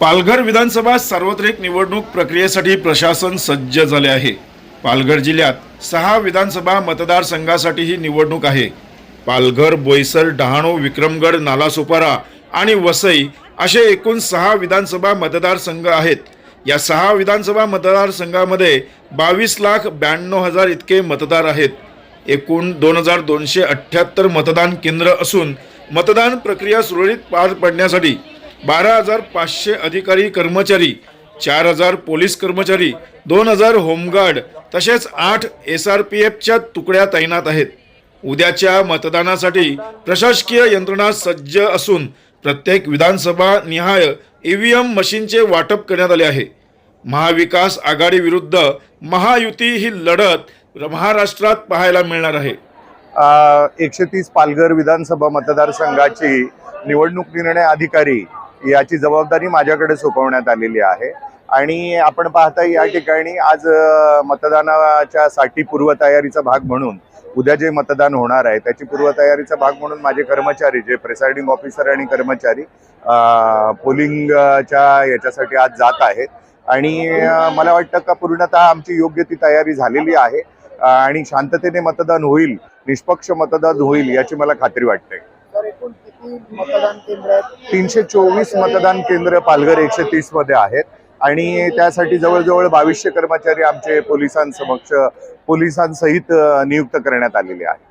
पालघर विधानसभा सार्वत्रिक निवडणूक प्रक्रियेसाठी प्रशासन सज्ज झाले आहे. पालघर जिल्ह्यात सहा विधानसभा मतदारसंघासाठी ही निवडणूक आहे. पालघर बोईसर डहाणू विक्रमगड नालासोपारा आणि वसई असे एकूण सहा विधानसभा मतदारसंघ आहेत. या सहा विधानसभा मतदारसंघामध्ये बावीस लाख ब्याण्णव हजार इतके मतदार आहेत. एकूण दोन हजार दोनशे अठ्ठ्याहत्तर मतदान केंद्र असून मतदान प्रक्रिया सुरळीत पार पडण्यासाठी बारा हजार पाचशे अधिकारी कर्मचारी चार हजार पोलीस कर्मचारी दोन हजार होमगार्ड तसेच आठ एस आर पी एफच्या तुकड्या तैनात आहेत. उद्याच्या मतदानासाठी प्रशासकीय यंत्रणा सज्ज असून प्रत्येक विधानसभा निहाय ईव्हीएम मशीनचे वाटप करण्यात आले आहे. महाविकास आघाडी विरुद्ध महायुती ही लढत महाराष्ट्रात पाहायला मिळणार आहे. एकशे तीस पालघर विधानसभा मतदारसंघाची निवडणूक निर्णय अधिकारी याची जबाबदारी माझ्याकडे सोपवण्यात आलेली आहे. आणि आपण पाहता या ठिकाणी आज मतदानाच्या साठी पूर्वतयारीचा भाग म्हणून उद्या जे मतदान होणार आहे त्याची पूर्वतयारीचा भाग म्हणून माझे कर्मचारी जे प्रेसाइडिंग ऑफिसर आणि कर्मचारी पोलिंगच्या याच्यासाठी आज जात आहेत. आणि मला वाटतं का पूर्णतः आमची योग्य ती तयारी झालेली आहे. आणि शांततेने मतदान होईल निष्पक्ष मतदान होईल याची मला खात्री वाटते. एकूण किती मतदान केंद्र आहेत? तीनशे चोवीस मतदान केंद्र पालघर एकशे तीसमध्ये आहेत. आणि त्यासाठी जवळजवळ बावीसशे कर्मचारी आमचे पोलिसांसमक्ष पोलिसांसहित नियुक्त करण्यात आलेले आहेत.